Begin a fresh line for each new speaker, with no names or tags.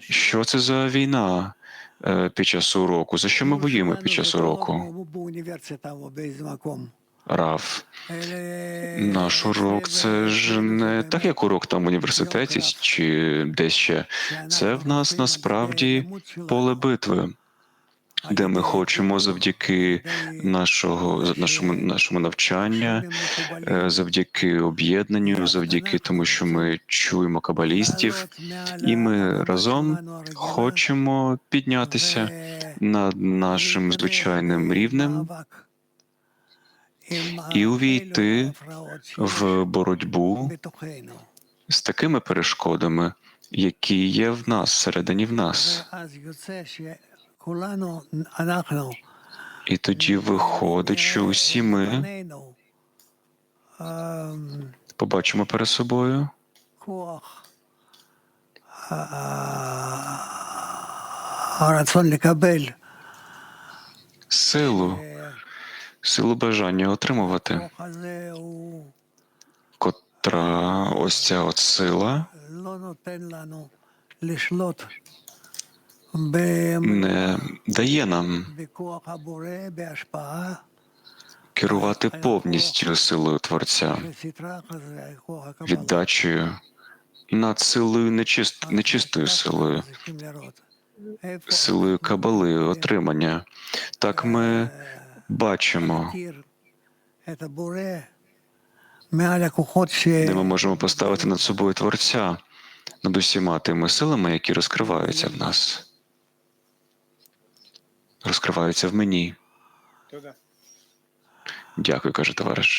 Що це за війна е, під час уроку? За що ми воюємо під час уроку? Рав, наш урок це ж не так, як урок там в університеті чи десь ще. Це в нас насправді поле битви, де ми хочемо завдяки нашого нашому нашому навчання, е, завдяки об'єднанню, завдяки тому, що ми чуємо кабалістів, і ми разом хочемо піднятися над нашим звичайним рівнем і увійти в боротьбу з такими перешкодами, які є в нас всередині в нас. І тоді виходить, що усі ми побачимо перед собою. Силу, силу бажання отримувати, котра ось ця от сила не дає нам керувати повністю силою Творця, віддачею над силою нечист, нечистою силою, силою кабали, отримання. Так ми бачимо. Де ми можемо поставити над собою Творця, над усіма тими силами, які розкриваються в нас розкриваються в мені. Дякую, каже товариш.